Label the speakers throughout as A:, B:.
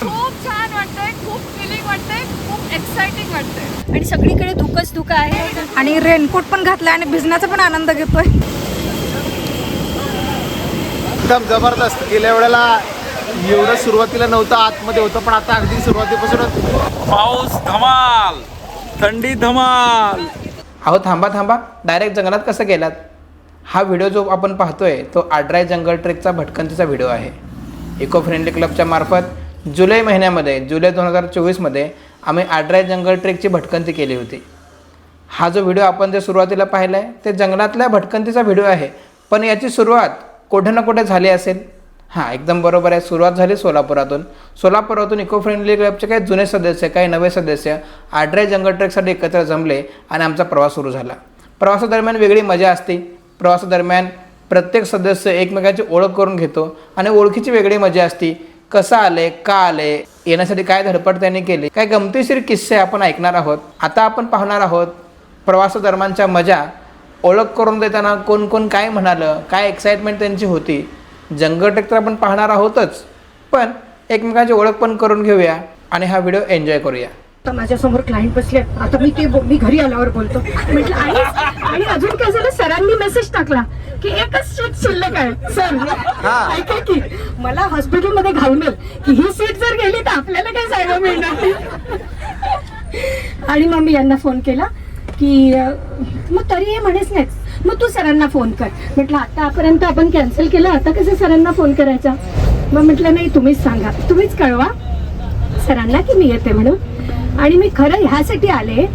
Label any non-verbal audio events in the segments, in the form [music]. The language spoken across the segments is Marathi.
A: खूप छान वाटतंय खूप फिलिंग वाटतंय खूप एक्साइटिंग वाटतंय.
B: आणि सगळीकडे धुकच धुकं आहे.
C: आणि रेनकोट पण घातला आणि भिजण्याचा पण आनंद घेतोय.
D: एकदम जबरदस्त. गेल्या वेळेला एवढं सुरुवातीला नव्हतं आतमध्ये होतं पण आता अगदी सुरुवातीपासूनच
E: पाऊस धमाल थंडी धमाल.
F: अहो थांबा थांबा. डायरेक्ट जंगलात कसं गेलात? हा व्हिडिओ जो आपण पाहतोय तो आड्राय जंगल ट्रेकचा भटकंतीचा व्हिडिओ आहे. इको फ्रेंडली क्लबच्या मार्फत जुलै महिन्यामध्ये जुलै दोन हजार चोवीसमध्ये आम्ही आड्राय जंगल ट्रेकची भटकंती केली होती. हा जो व्हिडिओ आपण जे सुरुवातीला पाहिला आहे ते जंगलातल्या भटकंतीचा व्हिडिओ आहे. पण याची सुरुवात कुठे ना कुठे झाली असेल? हां एकदम बरोबर आहे. सुरुवात झाली सोलापुरातून. सोलापुरातून इको फ्रेंडली क्लबचे काही जुने सदस्य काही नवे सदस्य आड्राय जंगल ट्रेकसाठी एकत्र जमले आणि आमचा प्रवास सुरू झाला. प्रवासादरम्यान वेगळी मजा असते. प्रवासादरम्यान प्रत्येक सदस्य एकमेकाची ओळख करून घेतो आणि ओळखीची वेगळी मजा असती. कसं आले का आले येण्यासाठी काय धडपड त्यांनी केली काय गमतीशीर किस्से आपण ऐकणार आहोत आता आपण पाहणार आहोत प्रवासादरम्यानच्या मजा ओळख करून देताना कोण कोण काय म्हणालं काय एक्साइटमेंट त्यांची होती जंगल तर आपण पाहणार आहोतच पण एकमेकांची ओळख पण करून घेऊया आणि हा व्हिडिओ एन्जॉय करूया.
B: आता माझ्यासमोर क्लायंट बसले आता मी ते मी घरी आल्यावर बोलतो. म्हटलं आणि आणि अजून काय झालं? सरांनी मेसेज टाकला. की एकच सीट शिल्लक आहे. सर ऐका की मला हॉस्पिटलमध्ये घालमेल की ही सीट जर गेली तर आपल्याला काय जायला मिळणार नाही? आणि मग मी यांना फोन केला की मग तरी हे म्हणेच नाहीच मग तू सरांना फोन कर. म्हटलं आतापर्यंत आपण कॅन्सल केलं आता कसं सरांना फोन करायचा? मग म्हटलं नाही तुम्हीच सांगा. तुम्हीच कळवा सरांना की मी येते म्हणून. आणि मी खरं ह्यासाठी आले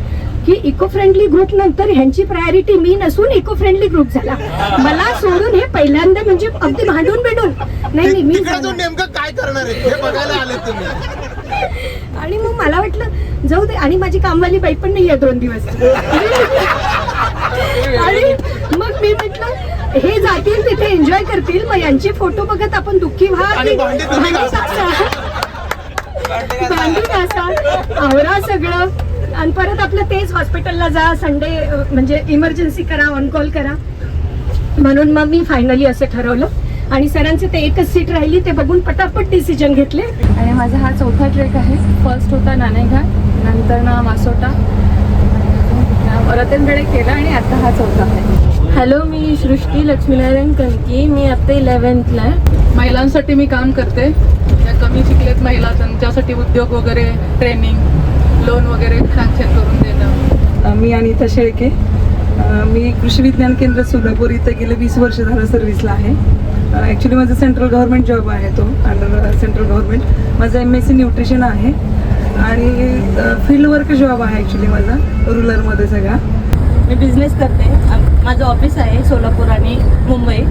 B: की इको फ्रेंडली ग्रुप नंतर ह्यांची प्रायोरिटी मी नसून इको फ्रेंडली ग्रुप झाला. मला सोडून हे पहिल्यांदा म्हणजे अगदी भांडून बिडून. नाही नाही मी.
D: नेमकं काय करणार आहे? हे बघायला आले तुम्ही.
B: आणि मग मला वाटलं जाऊ दे आणि माझी कामवाली बाई पण नाही आहे दोन दिवस. आणि मग मी म्हटलं हे जातील तिथे एन्जॉय करतील मग यांचे फोटो बघत आपण दुःखी व्हा
D: भांडी घासा.
B: आवरा सगळं. आणि परत आपलं तेच हॉस्पिटलला जा संडे म्हणजे इमर्जन्सी करा ऑन कॉल करा. म्हणून मग मी फायनली असं ठरवलं. आणि सरांचे ते एकच सीट राहिली ते बघून पटापट डिसिजन घेतले.
A: आणि माझा हा चौथा ट्रेक आहे. फर्स्ट होता नाणेघाट नंतर ना मासोटा. रतनगडे केला आणि आता हा चौथा आहे.
G: हॅलो मी सृष्टी लक्ष्मीनारायण कणकी मी आता इलेव्हन्थला आहे.
A: महिलांसाठी मी काम करते. त्या कमी शिकलेत महिला त्यांच्यासाठी उद्योग वगैरे ट्रेनिंग लोन वगैरे सँक्शन करून देणं.
H: मी अनिता शेळके. मी कृषी विज्ञान केंद्र सोलापूर इथं गेले वीस वर्ष झालं सर्व्हिसला आहे. ॲक्च्युली माझा सेंट्रल गव्हर्नमेंट जॉब आहे तो अंडर सेंट्रल गव्हर्नमेंट माझं एम एस सी न्यूट्रिशन आहे. आणि फील्ड वर्क जॉब आहे ॲक्च्युली माझा रुरलमध्ये सगळा.
G: मी बिझनेस करते. माझं ऑफिस आहे सोलापूर आणि मुंबई.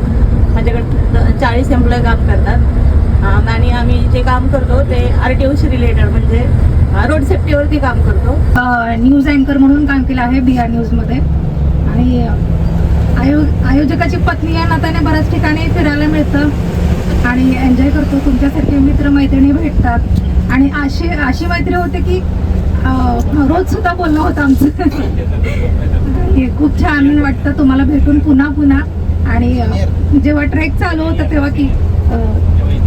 G: माझ्याकडे चाळीस एम्प्लॉय काम करतात. आणि काम करतो ते आर टी ओशी रिलेटेड म्हणजे रोड सेफ्टीवरती काम करतो.
C: न्यूज अँकर म्हणून काम केलं आहे बी आर न्यूजमध्ये आणि आयो आयोजकाची पत्नी या नात्याने बऱ्याच ठिकाणी फिरायला मिळतं. आणि एन्जॉय करतो. तुमच्यासारखे मित्र मैत्रिणी भेटतात. आणि अशी अशी मैत्री होते की रोज सुद्धा बोलणं होतं आमचं. [laughs] हे खूप छान वाटतं. तुम्हाला भेटून पुन्हा पुन्हा. आणि जेव्हा ट्रेक चालू होतं तेव्हा की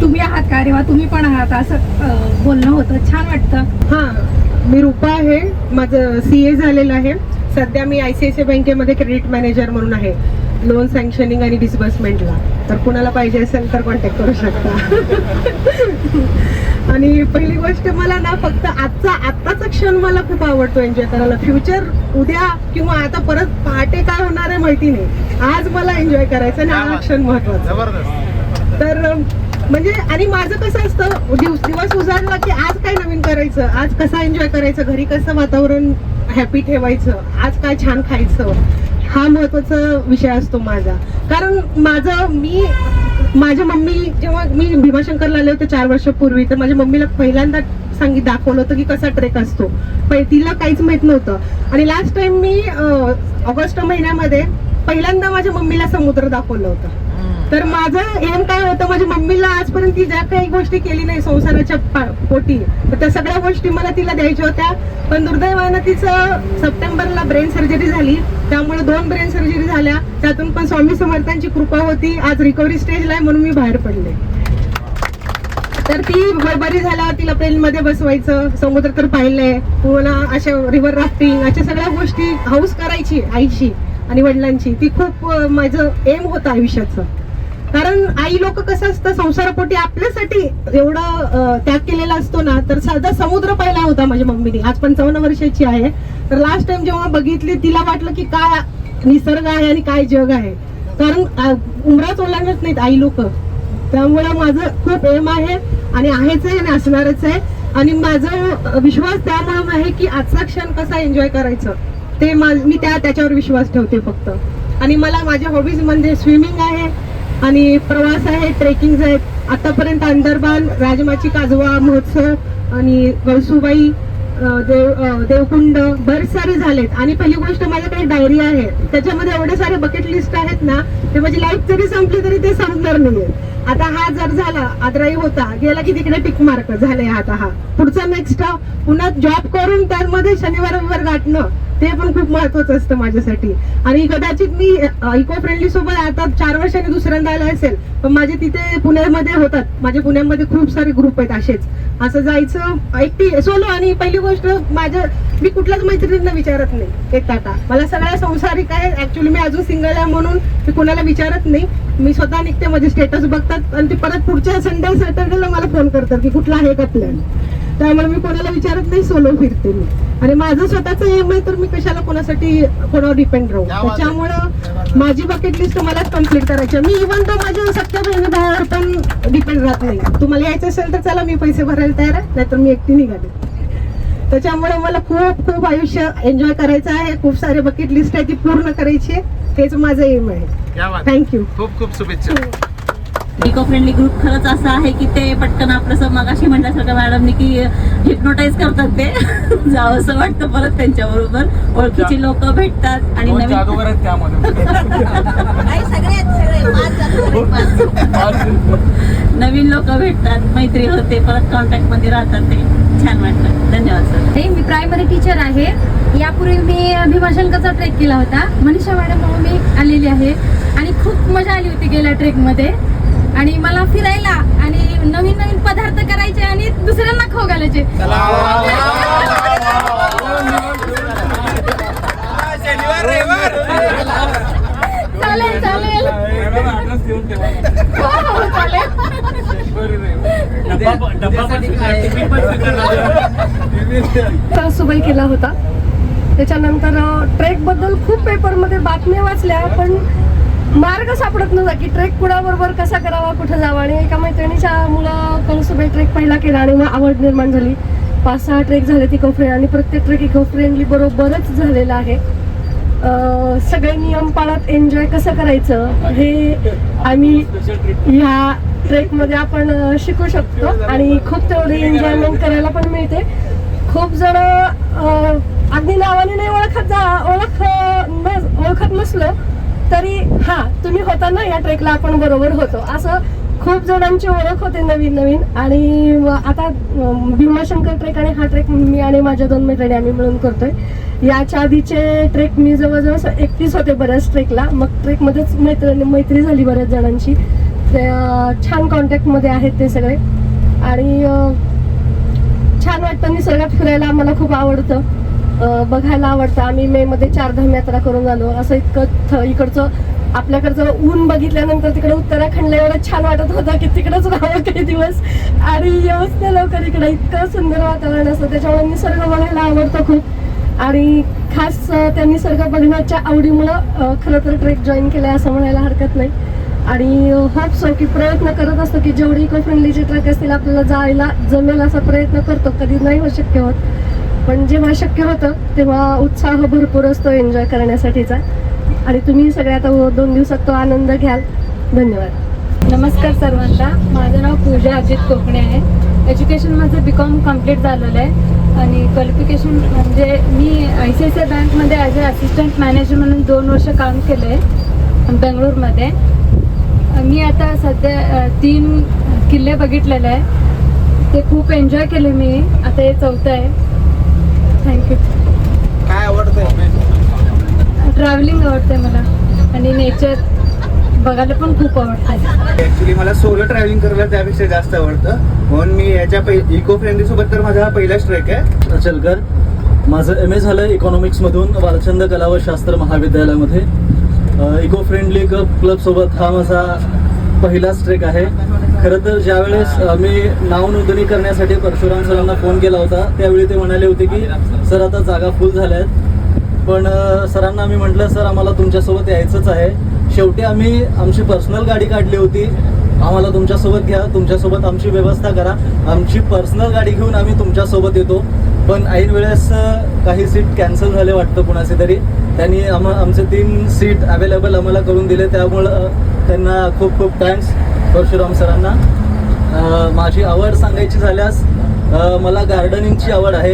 C: तुम्ही आहात का? किंवा तुम्ही पण आहात. असं बोलणं होतं. छान वाटतं.
I: हां मी रुपा आहे. माझं सी ए झालेलं आहे. सध्या मी आय सी आय सी बँकेमध्ये क्रेडिट मॅनेजर म्हणून आहे. लोन सँक्शनिंग आणि डिस्बर्समेंटला तर कुणाला पाहिजे असेल तर कॉन्टॅक्ट करू शकता. [laughs] आणि पहिली गोष्ट मला ना फक्त आजचा आत्ताचा क्षण मला खूप आवडतो एन्जॉय करायला. फ्युचर उद्या किंवा आता परत पहाटे काय होणार आहे माहिती नाही. आज मला एन्जॉय करायचं आणि हा क्षण महत्त्वाचा.
D: जबरदस्त.
I: तर म्हणजे आणि माझं कसं असतं दिवस दिवस उजाडला की आज काय नवीन करायचं? आज कसा एन्जॉय करायचं? घरी कसं वातावरण हॅपी ठेवायचं? आज काय छान खायचं? हा महत्त्वाचा विषय असतो माझा. कारण माझं मी माझ्या मम्मी जेव्हा मी भीमाशंकरला आले होते चार वर्षापूर्वी तर माझ्या मम्मीला पहिल्यांदा सांगित दाखवलं होतं की कसा ट्रेक असतो. पण तिला काहीच माहीत नव्हतं. आणि लास्ट टाइम मी ऑगस्ट महिन्यामध्ये पहिल्यांदा माझ्या मम्मीला समुद्र दाखवलं होतं. तर माझं एम काय होतं माझ्या मम्मीला आजपर्यंत ती ज्या काही गोष्टी केली नाही संसाराच्या पा- पोटी तर त्या सगळ्या गोष्टी मला तिला द्यायच्या होत्या. पण दुर्दैवानं तिचं सप्टेंबरला ब्रेन सर्जरी झाली. त्यामुळे दोन ब्रेन सर्जरी झाल्या. त्यातून पण स्वामी समर्थांची कृपा होती. आज रिकव्हरी स्टेजला आहे म्हणून मी बाहेर पडले. तर ती बरी झाला तिला प्लेनमध्ये बसवायचं. समुद्र तर पाहिलंय. पुन्हा अशा रिव्हर राफ्टिंग अशा सगळ्या गोष्टी हाऊस करायची आईची आणि वडिलांची. ती खूप माझं एम होतं आयुष्याचं. कारण आई लोक कसं असतं संसारापोटी आपल्यासाठी एवढं त्याग केलेला असतो ना तर साधा समुद्र पाहिला होता माझ्या मम्मीने. आज पंचावन्न वर्षाची आहे. तर लास्ट टाइम जेव्हा बघितली तिला वाटलं की काय निसर्ग आहे आणि काय जग आहे. कारण उमराच ओलांडत नाहीत आई लोक. त्यामुळे माझं खूप एम आहे आणि आहेच आहे आणि असणारच आहे. आणि माझा विश्वास त्यामुळे आहे की आजचा क्षण कसा एन्जॉय करायचं. ते मा- मी त्या त्याच्यावर विश्वास ठेवते फक्त. आणि मला माझ्या हॉबीजमध्ये स्विमिंग आहे. आणि प्रवास आहे ट्रेकिंग आहेत. आतापर्यंत अंदरबान राजमाची काजवा महोत्सव आणि कळसुबाई देव देवकुंड बरेच सारे झालेत. आणि पहिली गोष्ट माझ्याकडे डायरी आहे. त्याच्यामध्ये एवढे सारे बकेट लिस्ट आहेत ना ते माझी लाईफ जरी संपली तरी ते संपणार नाहीये. आता हा जर झाला आद्राई होता गेला की तिकडे टिक मार्क झाले आता हा. पुढचा नेक्स्ट पुन्हा जॉब करून त्यामध्ये शनिवार रविवार गाठणं. ते पण खूप महत्वाचं असतं माझ्यासाठी. आणि कदाचित मी इको फ्रेंडली सोबत आता चार वर्षांनी दुसऱ्यांदा आले असेल पण माझे तिथे पुण्यामध्ये होतात. माझे पुण्यामध्ये खूप सारे ग्रुप आहेत असेच. असं जायचं एकटी सोलो आणि पहिली गोष्ट माझ्या मी कुठल्याच मैत्रिणींना विचारत नाही. एक आता मला सगळ्या संसारिक आहे ऍक्च्युली मी अजून सिंगल आहे म्हणून मी कुणाला विचारत नाही. मी स्वतः निघते माझे स्टेटस बघतात आणि ते परत पुढच्या संडे सॅटर्डेला मला फोन करतात की कुठला आहे का प्लॅन त्यामुळे मी कोणाला विचारत नाही सोलो फिरते मी. आणि माझं स्वतःचं एम आहे तर मी कशाला कोणासाठी कोणावर डिपेंड राहू? त्याच्यामुळं माझी बकेट लिस्ट मलाच कंप्लीट करायची आहे. मी इव्हन तो माझ्या सख्या बहिणी भावावर पण डिपेंड राहत नाही. तुम्हाला यायचं असेल तर चला मी पैसे भरायला तयार आहे. नाहीतर मी एकटी निघाले. त्याच्यामुळे मला खूप खूप आयुष्य एन्जॉय करायचं आहे. खूप सारे बकेट लिस्ट आहे ती पूर्ण करायची आहे. हेच माझं एम आहे. थँक्यू
J: खूप खूप शुभेच्छा.
K: इको फ्रेंडली ग्रुप खरंच असा आहे की ते पटकन आपलं मगाशी म्हटल्यासारखं मॅडमनी की हिप्नोटाईज करतात ते. [laughs] जावं असं वाटतं परत त्यांच्या बरोबर ओळखीची लोक भेटतात आणि नवीन
L: त्यामध्ये
K: नवीन लोक भेटतात मैत्री होते परत कॉन्टॅक्टमध्ये राहतात ते. छान वाटतं. धन्यवाद सर
M: हे मी प्रायमरी टीचर आहे. यापूर्वी मी भीमाशंकरचा ट्रेक केला होता. मनीषा मॅडम म्हणून मी आलेली आहे. आणि खूप मजा आली होती गेल्या ट्रेकमध्ये आणि मला फिरायला आणि नवीन नवीन पदार्थ करायचे आणि दुसऱ्यांना खाऊ घालायचे. चालेल चालेल हो, हो, चालेल
N: सुबई केला होता. त्याच्यानंतर ट्रेकबद्दल खूप पेपरमध्ये बातम्या वाचल्या पण मार्ग सापडत नव्हता की ट्रेक कुणाबरोबर कसा करावा कुठं जावा? आणि एका मैत्रिणीच्या मुलं कळसुबाई ट्रेक पहिला केला आणि मग आवड निर्माण झाली. पाच सहा ट्रेक झाले इको फ्रेंड आणि प्रत्येक ट्रेक इको फ्रेंडली बरोबरच झालेला आहे. सगळे नियम पाळत एन्जॉय कसं करायचं हे आम्ही ह्या ट्रेकमध्ये आपण शिकू शकतो आणि खूप तेवढी एन्जॉयमेंट करायला पण मिळते. खूप जण अगदी नावाने नाही ओळखत जा ओळख ओळखत नसलं तरी हा तुम्ही होता ना या ट्रेकला आपण बरोबर होतो. असं खूप जणांची ओळख होते नवीन नवीन. आणि आता भीमाशंकर ट्रेक आणि हा ट्रेक मी आणि माझ्या दोन मैत्रिणी आम्ही मिळून करतोय. याच्या आधीचे ट्रेक मी जवळजवळ एकटीच होते बऱ्याच ट्रेकला मग ट्रेकमध्येच मैत्रिणी मैत्री झाली बऱ्याच जणांची. ते छान कॉन्टॅक्टमध्ये आहेत ते सगळे. आणि छान वाटतं निसर्गात फिरायला आम्हाला खूप आवडतं. बघायला आवडतं. आम्ही मे मध्ये चारधाम यात्रा करून आलो. असं इतकं थ- इकडचं आपल्याकडचं ऊन बघितल्यानंतर तिकडे उत्तराखंडला एवढं छान वाटत होतं की तिकडेच राहावं काही दिवस. आणि येऊच नाही लवकर इकडे इतकं सुंदर वातावरण असतं. त्याच्यामुळे निसर्ग बघायला आवडतं खूप. आणि खास त्या निसर्ग बघण्याच्या आवडीमुळं खरं तर ट्रेक जॉईन केलाय असं म्हणायला हरकत नाही. आणि होप सो की प्रयत्न करत असतो की जेवढी इको फ्रेंडलीचे ट्रक असतील आपल्याला जायला जमेल असा प्रयत्न करतो. कधी नाही हो शक्य होत पण जेव्हा शक्य होतं तेव्हा उत्साह भरपूर असतो एन्जॉय करण्यासाठीचा. आणि तुम्ही सगळे आता दोन दिवसात तो आनंद घ्याल. धन्यवाद.
M: नमस्कार सर्वांना. माझं नाव पूजा अजित कोकणे आहे. एज्युकेशन माझं बी कॉम कंप्लीट झालेलं आहे. आणि क्वालिफिकेशन म्हणजे मी I C I C I बँकमध्ये ॲज अ असिस्टंट मॅनेजर म्हणून दोन वर्ष काम केलं आहे बेंगळूरमध्ये. मी आता सध्या तीन किल्ले बघितलेले आहे. ते खूप एन्जॉय केले मी. आता हे चौथं आहे. थँक्यू
J: काय आवडतंय?
M: ट्रॅव्हलिंग आवडते मला. आणि नेचर बघायला पण खूप आवडतं
L: ऍक्च्युली मला सोलो ट्रॅव्हलिंग करायला त्यापेक्षा जास्त आवडतं. म्हणून मी याच्या इको फ्रेंडली सोबत तर माझा हा पहिलाच ट्रेक आहे.
E: अचलकर माझं एम ए झालं इकॉनॉमिक्समधून बालचंद कला व शास्त्र महाविद्यालयामध्ये. इको फ्रेंडली क्लब क्लबसोबत हा माझा पहिलाच ट्रेक आहे. खरं तर ज्यावेळेस मी नावनोंदणी करण्यासाठी परशुराम सरांना फोन केला होता त्यावेळी ते म्हणाले होते की सर आता जागा फुल झाल्या आहेत पण सरांना मी म्हटलं सर आम्हाला तुमच्यासोबत यायचंच आहे. शेवटी आम्ही आमची पर्सनल गाडी काढली होती. आम्हाला तुमच्यासोबत घ्या तुमच्यासोबत आमची व्यवस्था करा. आमची पर्सनल गाडी घेऊन आम्ही तुमच्यासोबत येतो. पण ऐन वेळेस काही सीट कॅन्सल झाले वाटतं कुणाचे तरी. त्यांनी आम आमचे तीन सीट अवेलेबल आम्हाला करून दिले. त्यामुळं त्यांना खूप खूप थँक्स परशुराम सरांना. माझी आवड सांगायची झाल्यास मला गार्डनिंगची आवड आहे.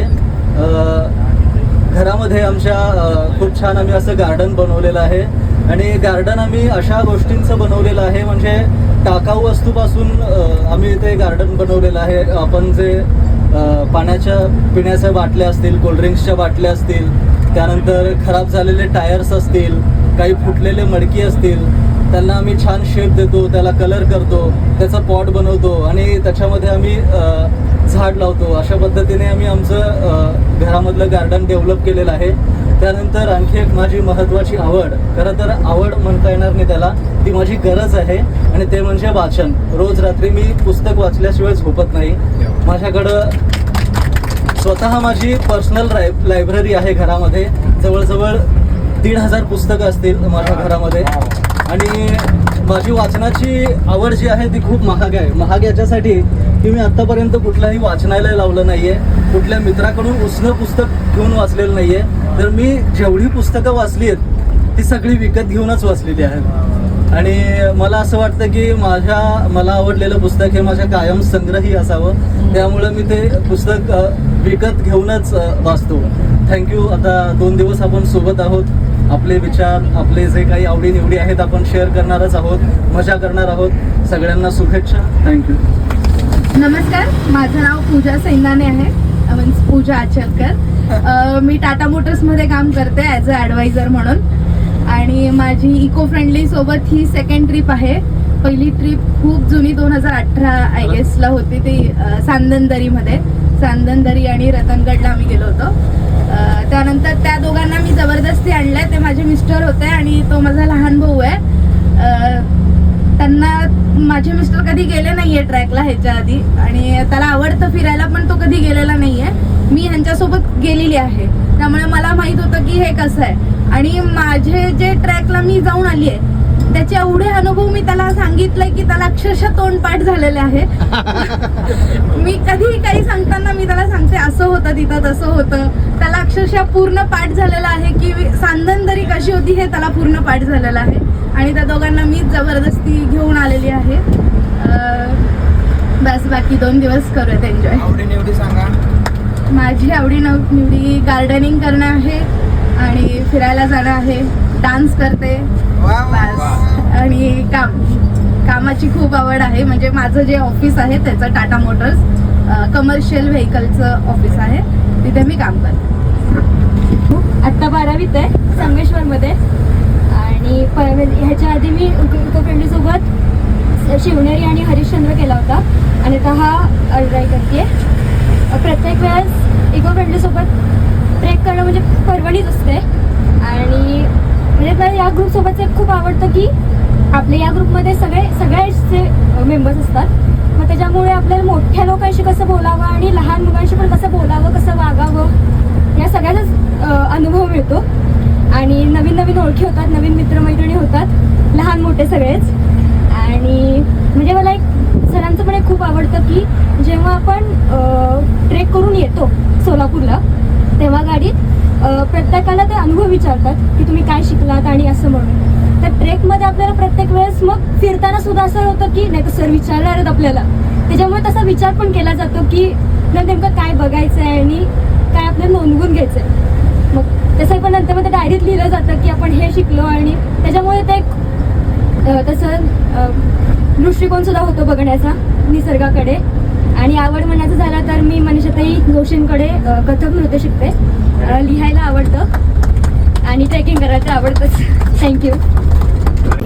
E: घरामध्ये आमच्या खूप छान आम्ही असं गार्डन बनवलेलं आहे. आणि गार्डन आम्ही अशा गोष्टींचं बनवलेलं आहे म्हणजे टाकाऊ वस्तूपासून आम्ही ते गार्डन बनवलेलं आहे. आपण जे पाण्याच्या पिण्याच्या बाटल्या असतील कोल्ड्रिंक्सच्या बाटल्या असतील त्यानंतर खराब झालेले टायर्स असतील काही फुटलेले मडकी असतील त्यांना आम्ही छान शेप देतो त्याला कलर करतो त्याचा पॉट बनवतो आणि त्याच्यामध्ये आम्ही झाड लावतो. अशा पद्धतीने आम्ही आमचं घरामधलं गार्डन डेव्हलप केलेलं आहे. त्यानंतर आणखी एक माझी महत्त्वाची आवड खरं तर आवड म्हणता येणार नाही त्याला ती माझी गरज आहे आणि ते म्हणजे वाचन. रोज रात्री मी पुस्तक वाचल्याशिवाय झोपत नाही. माझ्याकडं स्वतः माझी पर्सनल लायब्ररी आहे घरामध्ये. जवळजवळ दीड हजार पुस्तकं असतील माझ्या घरामध्ये. आणि माझी वाचनाची आवड जी आहे ती खूप महाग आहे. महाग याच्यासाठी की मी आत्तापर्यंत कुठलाही वाचनालय लावलं नाही आहे कुठल्या मित्राकडून उसणं पुस्तक घेऊन वाचलेलं नाही आहे तर मी जेवढी पुस्तकं वाचली आहेत ती सगळी विकत घेऊनच वाचलेली आहेत. आणि मला असं वाटतं की माझ्या मला आवडलेलं पुस्तक हे माझ्या कायम संग्रही असावं. त्यामुळं मी ते पुस्तक विकत घेऊनच वाचतो. थँक्यू आता दोन दिवस आपण सोबत आहोत. आपले विचार आपले जे काही आवडीनिवडी आहेत आपण शेअर करणारच आहोत मजा करणार आहोत. सगळ्यांना शुभेच्छा. थँक्यू
M: नमस्कार माझं नाव पूजा सैनाने आहे. मीन्स पूजा आचरकर मी टाटा मोटर्समध्ये काम करते ॲज अ ॲडवायझर म्हणून. आणि माझी इको फ्रेंडली सोबत ही सेकंड ट्रिप आहे. पहिली ट्रिप खूप जुनी दोन हजार अठरा आय गेसला होती ती सांदनदरीमध्ये. सांदनदरी आणि रतनगडला आम्ही गेलो होतो. त्यानंतर त्या दोघांना मी जबरदस्ती आणलंय. ते माझे मिस्टर होते आणि तो माझा लहान भाऊ आहे. त्यांना माझे मिस्टर कधी गेले नाहीये ट्रॅकला ह्याच्या आधी. आणि त्याला आवडतं फिरायला पण तो कधी गेलेला नाहीये. मी ह्यांच्यासोबत गेलेली आहे. त्यामुळे मला माहीत होतं की हे कसं आहे. आणि माझे जे ट्रॅकला मी जाऊन आली आहे त्याचे एवढे अनुभव मी त्याला सांगितलंय की त्याला अक्षरशः तोंडपाठ झालेले आहे [laughs] मी कधीही काही सांगताना मी त्याला सांगते असं होतं तिथं तसं होतं. त्याला अक्षरशः पूर्ण पाठ झालेला आहे की सांदनदरी कशी होती हे त्याला पूर्ण पाठ झालेलं आहे. आणि त्या दोघांना मीच जबरदस्ती घेऊन आलेली आहे. बस बाकी दोन दिवस करूयात एन्जॉय
F: सांगा.
M: माझी आवडी नव- निवडी गार्डनिंग करणं आहे आणि फिरायला जाणं आहे. डान्स करते. आणि काम कामाची खूप आवड आहे. म्हणजे माझं जे ऑफिस आहे त्याचं टाटा मोटर्स कमर्शियल व्हेकलचं ऑफिस आहे. तिथे मी काम करते.
O: आत्ता बारावीत आहे संगमेश्वरमध्ये आणि ह्याच्या आधी मी इको फ्रेंडलीसोबत शिवनेरी आणि हरिश्चंद्र केला होता. आणि आता हा ट्राय करते प्रत्येक वेळेस इको फ्रेंडलीसोबत ट्रेक करणं म्हणजे परवणीच असते. आणि म्हणजे मला या ग्रुपसोबत खूप आवडतं की आपल्या या ग्रुपमध्ये सगळे सगळ्याचे मेंबर्स असतात. मग त्याच्यामुळे आपल्याला मोठ्या लोकांशी कसं बोलावं आणि लहान मुलांशी पण कसं बोलावं कसं वागावं या सगळ्याचाच अनुभव मिळतो. आणि नवीन नवीन ओळखी होतात नवीन मित्रमैत्रिणी होतात लहान मोठे सगळेच. आणि म्हणजे मला एक सरांचं पण एक खूप आवडतं की जेव्हा आपण ट्रेक करून येतो सोलापूरला तेव्हा गाडीत प्रत्येकाला ते अनुभव विचारतात की तुम्ही काय शिकलात आणि असं म्हणून. तर ट्रेकमध्ये आपल्याला प्रत्येक वेळेस मग फिरताना सुद्धा असं होतं की नाही तर सर विचारणार आहेत आपल्याला. त्याच्यामुळे तसा विचार पण केला जातो की न नेमकं काय बघायचं आहे आणि काय आपल्याला नोंदवून घ्यायचं आहे. मग तसं पण नंतर मग ते डायरीत लिहिलं जातं की आपण हे शिकलो आणि त्याच्यामुळे ते एक तसं दृष्टिकोन सुद्धा होतो बघण्याचा निसर्गाकडे. आणि आवड म्हणायचं झालं तर मी मनीषाताई जोशींकडे कथक नृत्य शिकते. लिहायला आवडतं. आणि ट्रेकिंग करायचं आवडतंच. [laughs] थँक्यू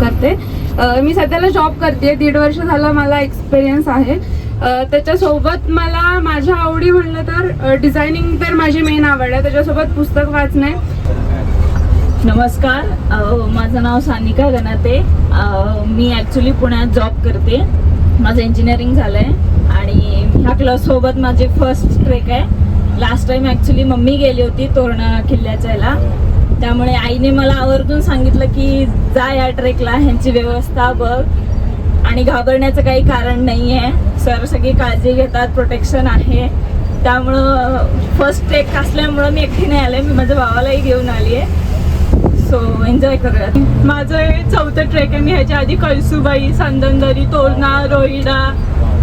M: करते.
A: मी सध्याला जॉब करते. दीड वर्ष झालं मला एक्सपिरियन्स आहे. त्याच्यासोबत मला माझ्या आवडी म्हणलं तर डिझायनिंग तर माझी मेन आवड आहे. त्याच्यासोबत पुस्तक वाचणे.
K: नमस्कार. माझं नाव सानिका गणाते मी ॲक्च्युली पुण्यात जॉब करते. माझं इंजिनिअरिंग झालं आहे आणि ह्या क्लाससोबत माझी फर्स्ट ट्रेक आहे. लास्ट टाइम ॲक्च्युली मम्मी गेली होती तोरणा किल्ल्याच्या याला. त्यामुळे आईने मला आवर्जून सांगितलं की जा या ट्रेकला ह्यांची व्यवस्था बघ. आणि घाबरण्याचं काही कारण नाही आहे सर सगळी काळजी घेतात प्रोटेक्शन आहे. त्यामुळं फर्स्ट ट्रेक असल्यामुळं मी एकटी नाही आले. मी माझ्या भावालाही घेऊन आली आहे सो एन्जॉय करूयात. माझं चौथं ट्रेक आहे. मी ह्याच्या आधी कळसुबाई संदनदरी तोरणा रोईडा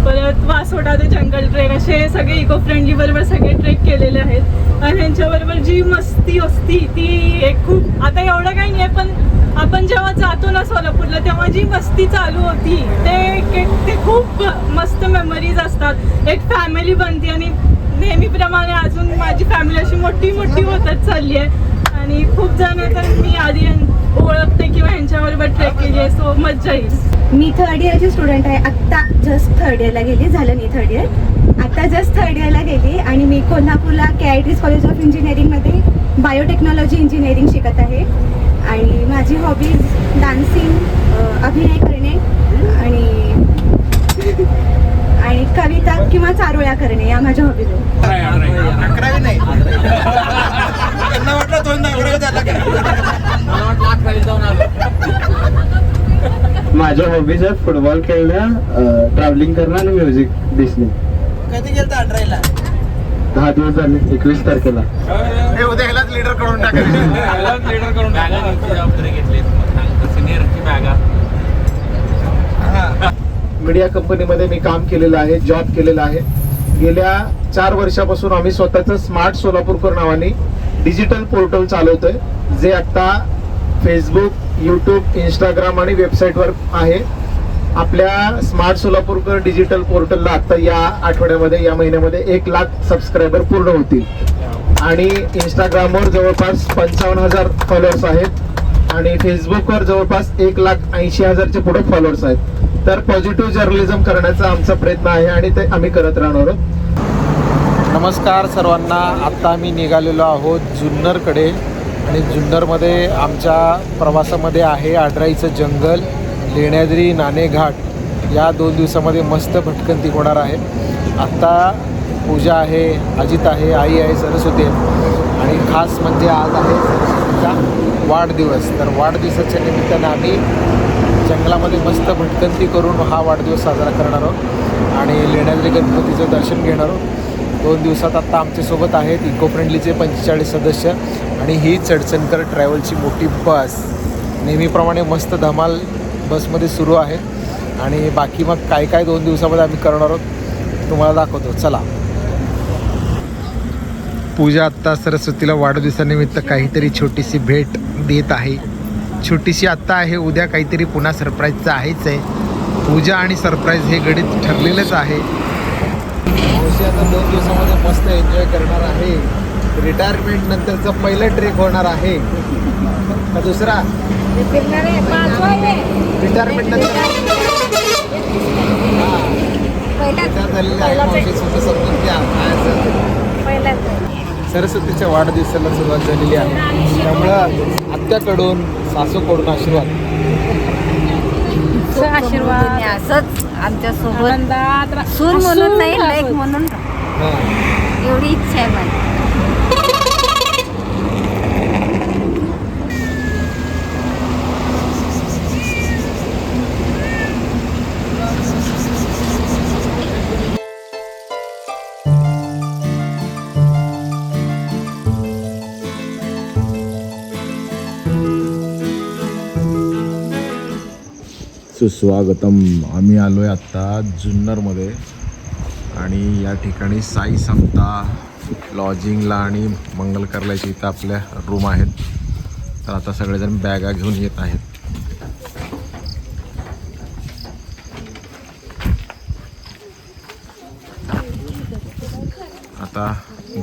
K: परत वासोटा ते जंगल ट्रेक असे सगळे इको फ्रेंडली बरोबर सगळे ट्रेक केलेले आहेत. आणि ह्यांच्याबरोबर जी मस्ती असती ती एक खूप आता एवढं काही नाही पण आपण जेव्हा जातो ना सोलापूरला तेव्हा जी मस्ती चालू होती ते एक- ते खूप मस्त मेमरीज असतात. एक फॅमिली बनते आणि नेहमीप्रमाणे अजून माझी फॅमिली अशी मोठी मोठी होतच चालली आहे. आणि खूप जण तर मी आधी ओळखते किंवा ह्यांच्याबरोबर ट्रेक केली आहे सो मज्जा येईल.
L: मी थर्ड इयरची स्टुडंट आहे. आत्ता जस्ट थर्ड इयरला गेली. झालं मी थर्ड इयर आत्ता जस्ट थर्ड इयरला गेली आणि मी कोल्हापूरला K I T's college of इंजिनिअरिंगमध्ये बायोटेक्नॉलॉजी इंजिनिअरिंग शिकत आहे. आणि माझी हॉबीज डान्सिंग अभिनय करणे आणि [laughs] आणि कविता किंवा चारोळ्या करणे या माझ्या हॉबीज
P: माझ्या हॉबीज आहेत फुटबॉल खेळणं ट्रॅव्हलिंग करणं आणि म्युझिक दिसणे.
J: कधी गेलं अठरावीला
P: दहा दिवस झाले एकवीस तारखेला.
J: हे उद्या ह्यालाच लीडर करून टाकायचं मीडिया कंपनीमध्ये मी काम केलेलं आहे जॉब केलेला आहे. गेल्या चार वर्षापासून आम्ही स्वतःचं स्मार्ट सोलापूरकर नावाने डिजिटल पोर्टल चालवतोय जे आता फेसबुक यूट्यूब इंस्टाग्राम आणि वेबसाईटवर आहे. आपल्या स्मार्ट सोलापूरकर डिजिटल पोर्टलला आता या आठवड्यामध्ये या महिन्यामध्ये एक लाख सबस्क्रायबर पूर्ण होतील. आणि इंस्टाग्रामवर जवळपास पंचावन्न हजार फॉलोअर्स आहेत. आणि फेसबुकवर जवळपास एक लाख ऐंशी हजारचे पुढे फॉलोअर्स आहेत. तर पॉझिटिव्ह जर्नलिझम करण्याचा आमचा प्रयत्न आहे आणि ते आम्ही करत राहणार आहोत.
D: नमस्कार सर्वांना. आत्ता आम्ही निघालेलो आहोत जुन्नरकडे. आणि जुन्नरमध्ये आमच्या प्रवासामध्ये आहे आडराईचं जंगल. लेण्याद्री नाणेघाट या दोन दिवसामध्ये मस्त भटकंती होणार आहे. आत्ता पूजा आहे अजित आहे आई आहे सरस्वती आहे. आणि खास म्हणजे आज आहे सरस्वतीचा वाढदिवस. तर वाढदिवसाच्या निमित्तानं आम्ही जंगलामध्ये मस्त भटकंती करून हा वाढदिवस साजरा करणार आहोत. आणि लेण्याद्री गणपतीचं दर्शन घेणार आहोत. दोन दिवसात आत्ता आमच्यासोबत आहेत इको फ्रेंडलीचे पंचेचाळीस सदस्य आणि ही चडचणकर ट्रॅव्हलची मोठी बस. नेहमीप्रमाणे मस्त धमाल बसमध्ये सुरू आहे आणि बाकी मग काय काय दोन दिवसामध्ये आम्ही करणार आहोत तुम्हाला दाखवतो. चला. पूजा आत्ता सरस्वतीला वाढदिवसानिमित्त काहीतरी छोटीशी भेट देत आहे. छोटीशी आत्ता आहे उद्या काहीतरी पुन्हा सरप्राईजचं आहेच आहे. पूजा आणि सरप्राईज हे गणित ठरलेलंच आहे. आता दोन दिवसामध्ये मस्त एन्जॉय करणार आहे. रिटायरमेंट नंतरचा पहिला ट्रेक होणार आहे. का दुसरा? रिटायरमेंट नंतर रिटायर झालेली आहे. मावशी सुद्धा समजून घ्या. काय असेल. सरस्वतीच्या वाढदिवसाला सुरुवात झालेली आहे. त्यामुळं आत्याकडून सासूकडून आशीर्वाद.
B: आशीर्वाद. असंच आमच्यासोबत सून म्हणून नाही लाईक म्हणून
D: हां.
B: एवढी इच्छा आहे माझी
D: सुस्वागतम आम्ही आलो आहे आत्ता जुन्नरमध्ये. आणि या ठिकाणी साई समता लॉजिंगला आणि मंगल इथं आपल्या रूम आहेत. तर आता सगळेजण बॅगा घेऊन येत आहेत. आता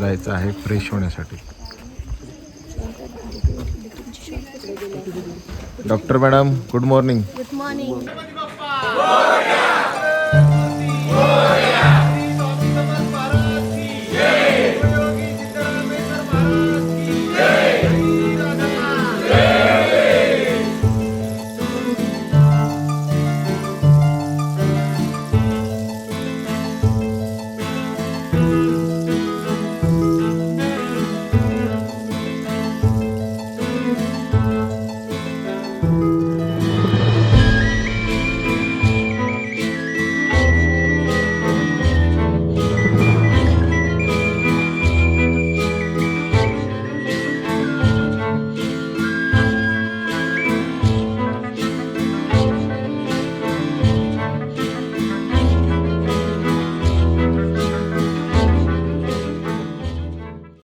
D: जायचं आहे फ्रेश होण्यासाठी. Doctor madam good morning
B: good
K: morning